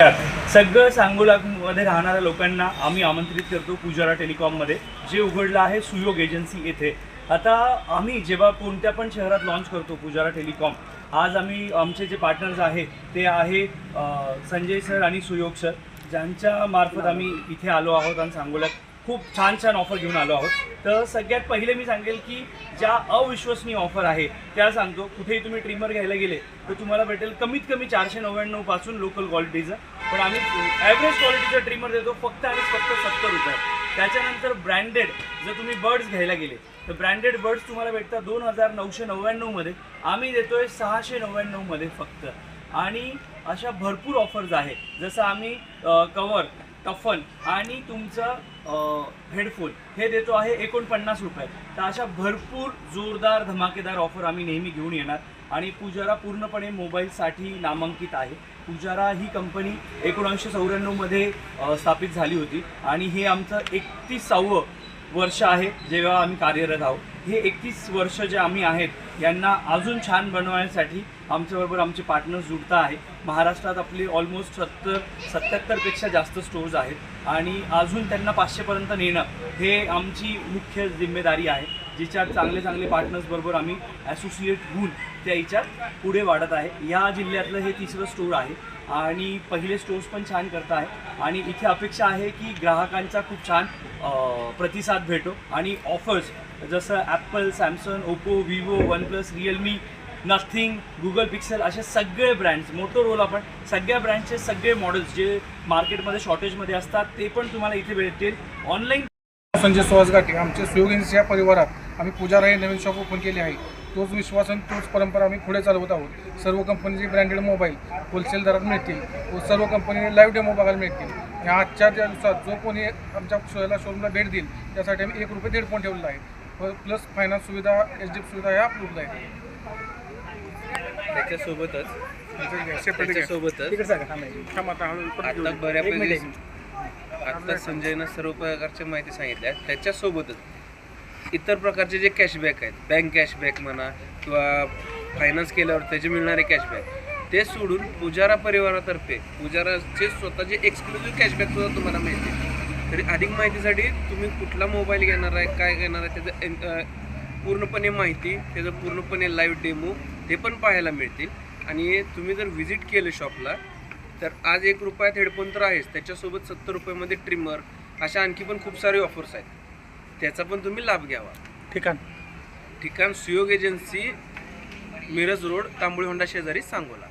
सगळं सांगोलामध्ये राहणाऱ्या लोकांना आम्ही आमंत्रित करतो पुजारा टेलिकॉममध्ये. जे उघडलं आहे सुयोग एजन्सी येथे. आता आम्ही जेव्हा कोणत्या पण शहरात लॉन्च करतो पुजारा टेलिकॉम आज आम्ही आमचे जे पार्टनर्स आहे ते आहे संजय सर आणि सुयोग सर ज्यांच्या मार्फत आम्ही इथे आलो आहोत आणि सांगोल्यात खूप छान छान ऑफर घेऊन आलो आहोत. तर सगळ्यात पहिले मी सांगेल की ज्या अविश्वसनीय ऑफर आहे त्या सांगतो कुठेही तुम्ही ट्रिमर घ्यायला गेले तर तुम्हाला भेटेल कमीत कमी चारशे नव्याण्णवपासून लोकल क्वालिटीचं पण आम्ही ॲव्हरेज क्वालिटीचं ट्रिमर देतो फक्त आणि फक्त सत्तर रुपये त्याच्यानंतर ब्रँडेड जर तुम्ही बर्ड्स घ्यायला गेले तर ब्रँडेड बर्ड्स तुम्हाला भेटतात दोन हजार नऊशे नव्याण्णवमध्ये आम्ही देतोय सहाशे नव्याण्णवमध्ये फक्त. आणि अशा भरपूर ऑफर्स आहे जसं आम्ही कवर टफन आणि तुमचं हेडफोन. हे देतो आहे एकोणपन्नास रुपये. तर अशा भरपूर जोरदार धमाकेदार ऑफर आम्ही नेहमी घेऊन येणार. आणि पुजारा पूर्णपणे मोबाईलसाठी नामांकित आहे. पुजारा ही कंपनी एकोणीसशे चौऱ्याण्णवमध्ये स्थापित झाली होती. आणि हे आमचं एकतीसावं वर्ष आहे जेव्हा आम्ही कार्यरत आहोत. हे एकतीस वर्ष जे आम्ही आहेत यांना अजून छान बनवण्यासाठी आमच्याबरोबर आमचे पार्टनर्स जुडता आहे. महाराष्ट्रात आपले ऑलमोस्ट सत्तर सत्याहत्तरपेक्षा जास्त स्टोर्स आहेत. आणि अजून त्यांना पाचशेपर्यंत नेणं हे आमची मुख्य जिम्मेदारी आहे. जिच्यात चांगले चांगले पार्टनर्स बरोबर आम्ही ॲसोसिएट होऊन त्या याच्यात पुढे वाढत आहे. या जिल्ह्यातलं हे तिसरं स्टोर आहे आणि पहिले स्टोर्स पण छान करत आहे. आणि इथे अपेक्षा आहे की ग्राहकांचा खूप छान प्रतिसाद भेटो आणि ऑफर्स जसं Apple Samsung Oppo Vivo one plus Realme nothing Google Pixel असे सगळे ब्रँड्स मोटोरोला पण सगळ्या ब्रँडचे सगळे मॉडेल्स जे मार्केटमध्ये शॉर्टेजमध्ये असतात ते पण तुम्हाला इथे भेटतील. ऑनलाईन संजय सुहास आमच्या सुयोगींच्या परिवारात आम्ही पुजारा हे नवीन शॉप ओपन केले आहे. तोच विश्वास आणि तोच परंपरा आम्ही पुढे चालवत आहोत. सर्व कंपनीचे ब्रँडेड मोबाईल होलसेल दरात मिळतील व सर्व कंपनी लाईव्ह डेमो बघायला मिळतील. या आजच्या दिवसात जो कोणी आमच्या शोला शोरूमला भेट देईल त्यासाठी आम्ही एक रुपये दीड फोन ठेवलेला आहे. व प्लस फायनान्स सुविधा एच डी एफ सुविधा ह्या उपलब्ध आहेत. त्याच्यासोबतच त्याच्यासोबतच आता बऱ्यापैकी आता संजयनं सर्व प्रकारच्या माहिती सांगितल्या त्याच्यासोबतच इतर प्रकारचे जे कॅशबॅक आहेत बँक कॅशबॅक म्हणा किंवा फायनान्स केल्यावर त्याचे मिळणारे कॅशबॅक ते सोडून पुजारा परिवारातर्फे पुजाराचे स्वतःचे एक्सक्लुझिव्ह कॅशबॅक सुद्धा तुम्हाला मिळते तरी अधिक माहितीसाठी तुम्ही कुठला मोबाईल घेणार आहे काय घेणार आहे त्याचं पूर्णपणे माहिती त्याचं पूर्णपणे लाईव्ह डेमो ते पण पाहायला मिळतील. आणि तुम्ही जर व्हिजिट केलं शॉपला तर आज एक रुपयात हेडफोन तर आहेच त्याच्यासोबत सत्तर रुपयामध्ये ट्रिमर अशा आणखी पण खूप सारे ऑफर्स आहेत. त्याचा पण तुम्ही लाभ घ्यावा. ठिकाण. ठिकाण Suyog agency Miraj road Tamboli Honda शेजारी सांगोला.